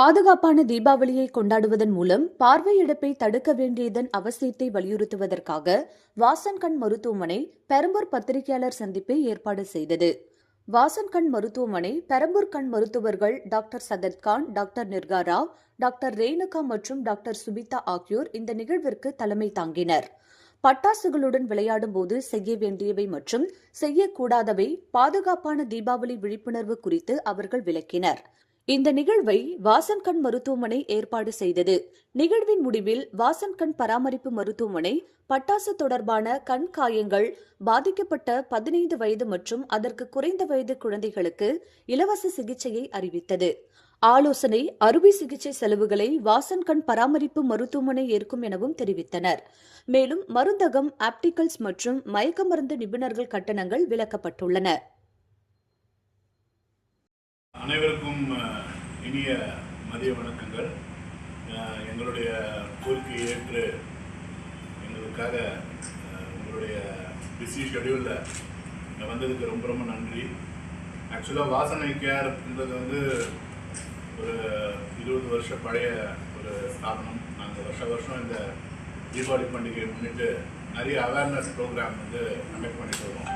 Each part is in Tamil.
பாதுகாப்பான தீபாவளியை கொண்டாடுவதன் மூலம் பார்வை இழப்பை தடுக்க வேண்டியதன் அவசியத்தை வலியுறுத்துவதற்காக வாசன்கண் மருத்துவமனை பெரம்பூர் பத்திரிகையாளர் சந்திப்பை ஏற்பாடு செய்தது. வாசன்கண் மருத்துவமனை பெரம்பூர் கண் மருத்துவர்கள் doctor Sadathkhan doctor Nirga Rao doctor Renuka மற்றும் டாக்டர் சுபிதா ஆகியோர் இந்த நிகழ்விற்கு தலைமை தாங்கினர். பட்டாசுகளுடன் விளையாடும் போது செய்ய வேண்டியவை மற்றும் செய்யக்கூடாதவை பாதுகாப்பான தீபாவளி விழிப்புணர்வு குறித்து அவர்கள் விளக்கினர். இந்த நிகழ்வை வாசன்கண் மருத்துவமனை ஏற்பாடு செய்தது. நிகழ்வின் முடிவில் வாசன்கண் பராமரிப்பு மருத்துவமனை பட்டாசு தொடர்பான கண் காயங்கள் பாதிக்கப்பட்ட பதினைந்து வயது மற்றும் அதற்கு குறைந்த வயது குழந்தைகளுக்கு இலவச சிகிச்சையை அறிவித்தது. ஆலோசனை அறுவை சிகிச்சை செலவுகளை வாசன் கண் பராமரிப்பு மருத்துவமனை ஏற்கும் எனவும் தெரிவித்தனர். மேலும் மருந்தகம் ஆப்டிகல்ஸ் மற்றும் மயக்க மருந்து நிபுணர்கள் கட்டணங்கள் விலக்கப்பட்டுள்ளன. அனைவருக்கும் இனிய மதிய வணக்கங்கள். எங்களுடைய கோரிக்கையை ஏற்று எங்களுக்காக உங்களுடைய பிஸி ஷெடியூலில் வந்ததுக்கு ரொம்ப ரொம்ப நன்றி. ஆக்சுவலாக வாசனை கேர்ன்றது வந்து ஒரு இருபது வருஷம் பழைய ஒரு ஸ்தாபனம். நாங்கள் வருஷ வருஷம் இந்த தீபாவளி பண்டிகையை முன்னிட்டு நிறைய அவேர்னஸ் ப்ரோக்ராம் வந்து கண்டக்ட் பண்ணிட்டு வரோம்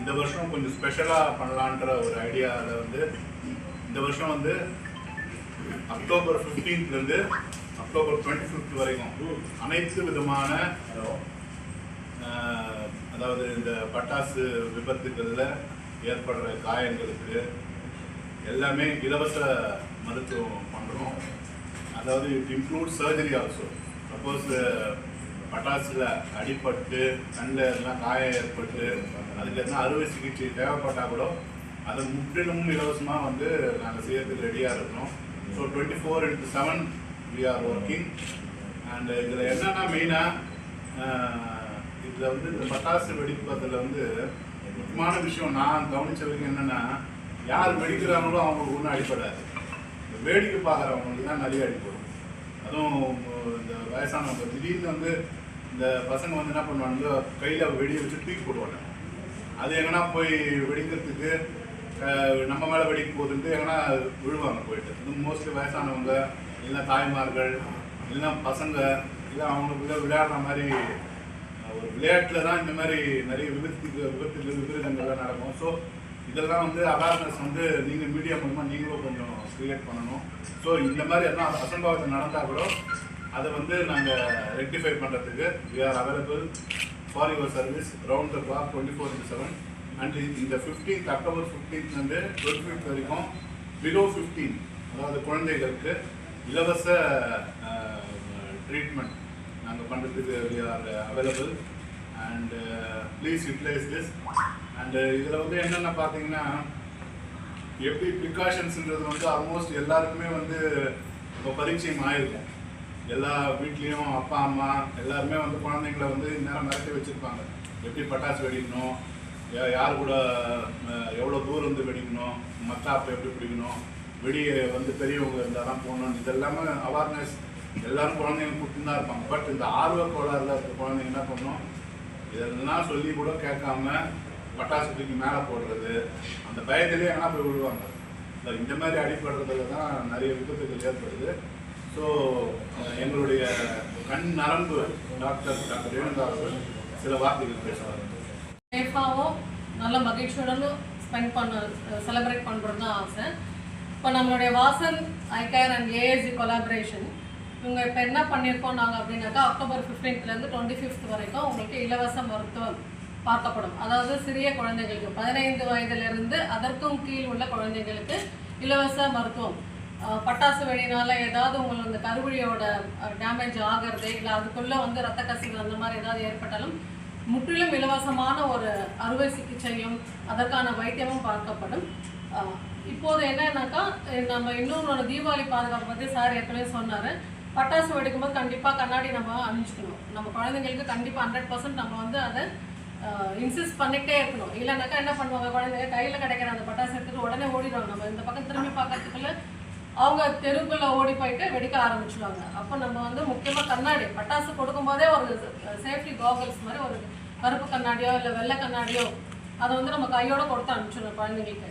இந்த வருஷம் கொஞ்சம் ஸ்பெஷலாக பண்ணலான்ற ஒரு ஐடியாவில் வந்து இந்த வருஷம் வந்து அக்டோபர் 15th இருந்து அக்டோபர் டுவெண்ட்டி ஃபிஃப்த் வரைக்கும் அனைத்து விதமான அதாவது இந்த பட்டாசு விபத்துகளில் ஏற்படுற காயங்களுக்கு எல்லாமே இலவச மருத்துவம் பண்ணுறோம் அதாவது it include surgery also suppose பட்டாசில் அடிபட்டு கண்ணில் எல்லாம் காயம் ஏற்பட்டு அதுக்கு எதனா அறுவை சிகிச்சை தேவைப்பட்டால் கூட அதை முற்றிலும் இலவசமாக வந்து நாங்கள் செய்யறதுக்கு ரெடியாக இருக்கிறோம். So twenty four into seven we are working and இதில் என்னென்னா மெயினாக இதில் வந்து இந்த பட்டாசு வெடிப்பதில் வந்து முக்கியமான விஷயம் நான் கவனிச்ச வரைக்கும் என்னென்னா யார் வெடிக்கிறாங்களோ அவங்களுக்கு ஒன்றும் அடிப்படாது இந்த வேடிக்கை பார்க்குறவங்களுக்கு தான் நிறைய அடிப்படும் அதுவும் இந்த வயசானவங்க திடீர்னு வந்து இந்த பசங்க வந்து என்ன பண்ணுவாங்க கையில் வெடியை வச்சு தூக்கி போடுவாங்க அது எங்கன்னா போய் வெடிக்கிறதுக்கு நம்ம மேலே வெடிக்கும் போது வந்து எங்கன்னா விழுவாங்க போயிட்டு. இது மோஸ்ட்லி வயசானவங்க இல்லை தாய்மார்கள் இல்லைன்னா பசங்க இல்லை அவங்களுக்குள்ள விளையாடுற மாதிரி ஒரு விளையாட்டில் தான் இந்த மாதிரி நிறைய விபத்துக்கு விபத்துகள் விபரீதங்கள்லாம் நடக்கும். ஸோ இதெல்லாம் வந்து அவேர்னஸ் வந்து நீங்கள் மீடியா மூலமாக நீங்களும் கொஞ்சம் கிரியேட் பண்ணணும். ஸோ இந்த மாதிரி எல்லாம் அசம்பாவிதம் நடந்தால் கூட அதை வந்து நாங்கள் ரெக்டிஃபை பண்ணுறதுக்கு we are available for your service round the clock twenty four into seven and இந்த ஃபிஃப்டீன்த் அக்டோபர் ஃபிஃப்டீன்த்லேருந்து டுவெல் ஃபிஃப்த் வரைக்கும் பிலோ ஃபிஃப்டீன் அதாவது குழந்தைகளுக்கு இலவச ட்ரீட்மெண்ட் நாங்கள் பண்ணுறதுக்கு we are available and please utilise this and இதில் வந்து என்னென்ன பார்த்தீங்கன்னா எப்படி ப்ரிகாஷன்ஸுன்றது வந்து ஆல்மோஸ்ட் எல்லாருக்குமே வந்து இப்போ பரிச்சயம் ஆயிருக்கும் எல்லா வீட்லேயும் அப்பா அம்மா எல்லாருமே வந்து குழந்தைங்கள வந்து நேரம் மிரட்டி வச்சுருப்பாங்க. எப்படி பட்டாசு வெடிக்கணும் யார் கூட எவ்வளோ தூரம் வந்து வெடிக்கணும் மத்தாப்பு எப்படி பிடிக்கணும் வெடியை வந்து பெரியவங்க இருந்தால் தான் போகணும் இதெல்லாமே அவேர்னஸ் எல்லாரும் குழந்தைங்க கூப்பிட்டு தான் இருப்பாங்க. பட் இந்த ஆர்வ கோளாறுல இருக்க குழந்தைங்க என்ன பண்ணணும் இதெல்லாம் சொல்லி கூட கேட்காம பட்டாசு தூக்கி மேலே போடுறது அந்த பயத்திலே ஆனால் போய் விழுவாங்க. இந்த இந்த மாதிரி அடிபடுறதுல தான் நிறைய விபத்துகள் ஏற்படுது. ஸோ எங்களுடைய கண் நரம்பு டாக்டர் டாக்டர் ரேணுகா அவர்கள் சில வார்த்தைகள் பேசுவார். சேஃபாகவும் நல்ல மகிழ்ச்சியுடனும் ஸ்பெண்ட் பண்ண செலிப்ரேட் பண்ணுறது தான் ஆசை. இப்போ நம்மளுடைய Vasan eye care and ASC collaboration இவங்க இப்போ என்ன பண்ணியிருக்கோம் நாங்கள் அப்படின்னாக்கா அக்டோபர் ஃபிஃப்டீன்த்லேருந்து டுவெண்ட்டி ஃபிஃப்த் வரைக்கும் உங்களுக்கு இலவச மருத்துவம் பார்க்கப்படும். அதாவது சிறிய குழந்தைகளுக்கு பதினைந்து வயதிலிருந்து அதற்கும் கீழ் உள்ள குழந்தைகளுக்கு இலவச மருத்துவம். பட்டாசு வெடினால ஏதாவது உங்களுக்கு அந்த கருவழியோட டேமேஜ் ஆகிறது இல்லை அதுக்குள்ளே வந்து ரத்த கசிவு அந்த மாதிரி ஏதாவது ஏற்பட்டாலும் முற்றிலும் இலவசமான ஒரு அறுவை சிகிச்சையும் அதற்கான வைத்தியமும் பார்க்கப்படும். இப்போது என்னன்னாக்கா நம்ம இன்னொரு தீபாவளி பாதுகாப்பு பற்றி சார் ஏற்கனவே சொன்னார். பட்டாசு வெடிக்கும்போது கண்டிப்பாக கண்ணாடி நம்ம அணிஞ்சுக்கணும். நம்ம குழந்தைங்களுக்கு கண்டிப்பாக ஹண்ட்ரட் பர்சன்ட் நம்ம வந்து அதை இன்சிஸ்ட் பண்ணிகிட்டே இருக்கணும். இல்லைனாக்கா என்ன பண்ணுவாங்க குழந்தைங்க? கையில் கிடைக்கிற அந்த பட்டாசு எடுத்துட்டு உடனே ஓடிடுவாங்க. நம்ம இந்த பக்கம் திரும்பி பார்க்கறதுக்குள்ள அவங்க தெருக்குள்ளே ஓடி போயிட்டு வெடிக்க ஆரம்பிச்சுடுவாங்க அப்போ நம்ம வந்து முக்கியமாக கண்ணாடி பட்டாசு கொடுக்கும்போதே ஒரு சேஃப்டி காகல்ஸ் மாதிரி ஒரு கருப்பு கண்ணாடியோ இல்லை வெள்ளை கண்ணாடியோ அதை வந்து நம்ம கையோடு கொடுத்து அனுப்பிச்சிடணும் குழந்தைங்களுக்கு.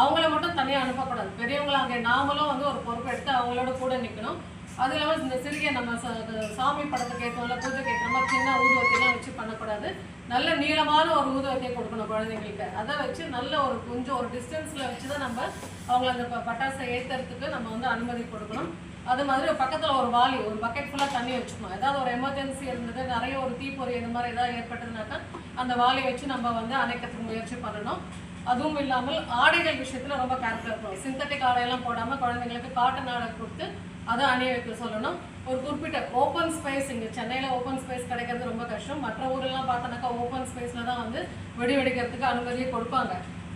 அவங்கள மட்டும் தனியாக அனுப்பக்கூடாது. பெரியவங்கள அங்கே நாமளும் வந்து ஒரு பொறுப்பு எடுத்து அவங்களோட கூட நிற்கணும் அது இல்லாமல் இந்த சிறிய நம்ம ச- சாமி படத்துக்கு ஏற்றோம்ல பூஜைக்கு ஏற்ற மாதிரி சின்ன ஊதுவத்திலாம் வச்சு பண்ணக்கூடாது. நல்ல நீளமான ஒரு ஊதுவத்தை கொடுக்கணும் குழந்தைங்களுக்கு. அதை வச்சு நல்ல ஒரு கொஞ்சம் ஒரு டிஸ்டன்ஸில் வச்சு தான் நம்ம அவங்கள அந்த ப- பட்டாசை ஏற்றுறதுக்கு நம்ம வந்து அனுமதி கொடுக்கணும். அது மாதிரி பக்கத்தில் ஒரு வாளி ஒரு பக்கெட் ஃபுல்லாக தண்ணி வச்சுக்கணும். ஏதாவது ஒரு எமர்ஜென்சி இருந்தது நிறைய ஒரு தீப்பொறி இந்த மாதிரி ஏதாவது ஏற்பட்டதுனாக்கா அந்த வாலி வச்சு நம்ம வந்து அணைக்கிறதுக்கு முயற்சி பண்ணணும். அதுவும் இல்லாமல் ஆடைகள் விஷயத்தில் ரொம்ப கேர்ஃபுல்லாக இருக்கணும். சிந்தட்டிக் ஆடையெல்லாம் போடாமல் குழந்தைங்களுக்கு காட்டன் ஆடை கொடுத்து அதை அணிய வைக்க சொல்லணும். ஒரு குறிப்பிட்ட ஓப்பன் ஸ்பேஸ் இங்கே சென்னையில் ஓப்பன் ஸ்பேஸ் கிடைக்கிறது ரொம்ப கஷ்டம். மற்ற ஊரெல்லாம் பார்த்தோன்னாக்கா ஓப்பன் ஸ்பேஸில் தான் வந்து வெடி வெடிக்கிறதுக்கு அனுமதியை கொடுப்பாங்க.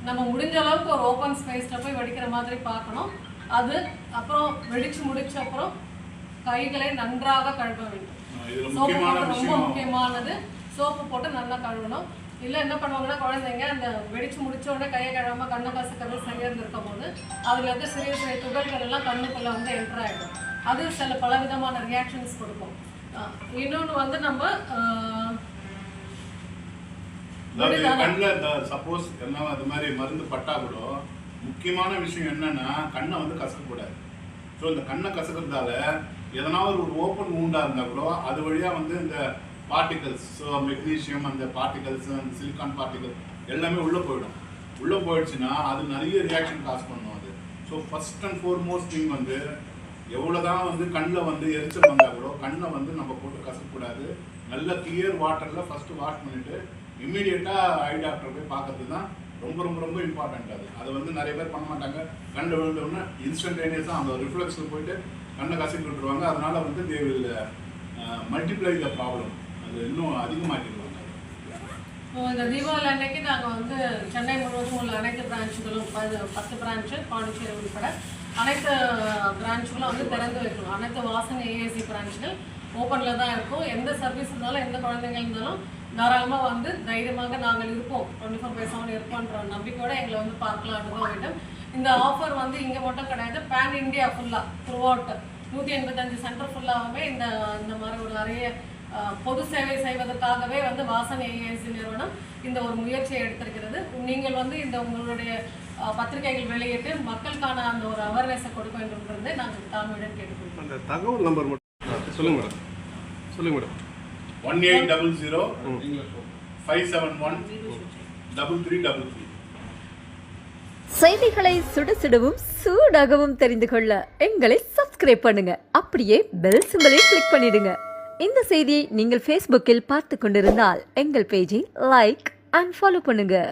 நம்ம முடிஞ்ச அளவுக்கு ஒரு ஓப்பன் ஸ்பேஸில் போய் வெடிக்கிற மாதிரி பார்க்கணும். அது அப்புறம் வெடிச்சு முடிச்ச அப்புறம் கைகளை நன்றாக கழுவ வேண்டும். சோப்பு ரொம்ப முக்கியமானது. சோப்பு போட்டு நல்லா கழுவணும். இல்லை என்ன பண்ணுவாங்கன்னா குழந்தைங்க அந்த வெடிச்சு முடிச்ச உடனே கையை கழுவாம கண்ணை கசக்கிறது செய்யறது இருக்கும் போது அதில் இருக்க சிறிய சிறிய துகள்கள் எல்லாம் கண்ணுக்குள்ள வந்து என்டர் ஆகிடும் அது சில பலவிதமான ரியாக்ஷன்ஸ் கொடுக்கும். இன்னொன்று வந்து நம்ம. கண்ணில் சப்போஸ் என்ன அது மாதிரி மருந்து பட்டா கூட முக்கியமான விஷயம் என்னன்னா கண்ணை வந்து கசக்கக்கூடாது ஸோ இந்த கண்ணை கசக்கிறதால எதனாவது ஒரு ஓப்பன் ஊண்டா இருந்தா கூட அது வழியா வந்து இந்த பார்ட்டிகல்ஸ் ஸோ மெக்னீஷியம் அந்த பார்ட்டிகல்ஸ் அந்த சிலிக்கான் பார்ட்டிகல் எல்லாமே உள்ளே போயிடும். உள்ளே போயிடுச்சுன்னா அது நிறைய ரியாக்ஷன் காஸ் பண்ணும் அது. So first and foremost thing வந்து எவ்வளோ தான் வந்து கண்ணில் வந்து எரிச்சல் வந்தால் கூட கண்ணை வந்து நம்ம போட்டு கசக்கக்கூடாது. நல்ல கிளியர் வாட்டரில் ஃபஸ்ட்டு வாஷ் பண்ணிவிட்டு இம்மீடியட்டாக ஐ டாக்டர் போய் பார்க்கறது தான் ரொம்ப ரொம்ப ரொம்ப இம்பார்ட்டண்ட் அது. அது வந்து நிறைய பேர் பண்ண மாட்டாங்க. கண்ணில் விழுந்தோடனே இன்ஸ்டன்டேனியஸாக அந்த ரிஃப்ளெக்ஸில் போயிட்டு கண்ணை கசக்கி விட்டுருவாங்க. அதனால் வந்து they will multiply the problem இன்னும் அதிகமாக்கிடுவாங்க. இப்போ இந்த தீபாவளி அன்னைக்கு நாங்கள் வந்து சென்னை முழுவதும் உள்ள அனைத்து பிரான்ச்சுகளும் பத்து பத்து பிரான்ச்சு பாண்டிச்சேரி உட்பட அனைத்து பிரான்ச்சுகளும் வந்து திறந்து வைக்கணும். அனைத்து வாசன் ஏஏசி பிரான்ச்சுகள் ஓப்பனில் தான் இருக்கும். எந்த சர்வீஸ் இருந்தாலும் எந்த குழந்தைங்க இருந்தாலும் தாராளமாக வந்து தைரியமாக நாங்கள் இருப்போம். டுவெண்ட்டி ஃபோர் பை செவன் இருப்போன்ற நம்பிக்கையோட எங்களை வந்து பார்க்கலாம் தான் வேண்டும். இந்த ஆஃபர் வந்து இங்கே மட்டும் கிடையாது பேன் இந்தியா ஃபுல்லாக த்ரூ அவுட் நூற்றி எண்பத்தஞ்சு சென்டர் ஃபுல்லாகவே இந்த இந்த மாதிரி ஒரு நிறைய பொது சேவை செய்வதற்காகவே வந்து வாசன் ஏஏசி நிறுவனம் இந்த ஒரு முயற்சியை எடுத்திருக்கிறது. நீங்கள் வந்து இந்த உங்களுடைய பத்திரிகைகள் வெளியிட்டு மக்களுக்கான அந்த ஒரு அவேர்னஸை கொடுக்க வேண்டும்ன்றது நாங்கள் தாழ்மையுடன் கேட்டுக்கொள்கிறோம் அந்த தகவல் நம்பர் மட்டும் சொல்லுங்க மேடம். சொல்லுங்க madam. One eight double zero five seven one double three double three. செய்திகளை சுட சுடவும் சூடாகவும் தெரிந்து கொள்ள எங்களை சப்ஸ்கிரைப் பண்ணுங்க. அப்படியே பெல் சிம்பலை கிளிக் பண்ணிடுங்க. இந்த செய்தியை நீங்கள் ஃபேஸ்புக்கில் பார்த்து கொண்டிருந்தால் எங்கள் பேஜை லைக் அண்ட் ஃபாலோ பண்ணுங்கள்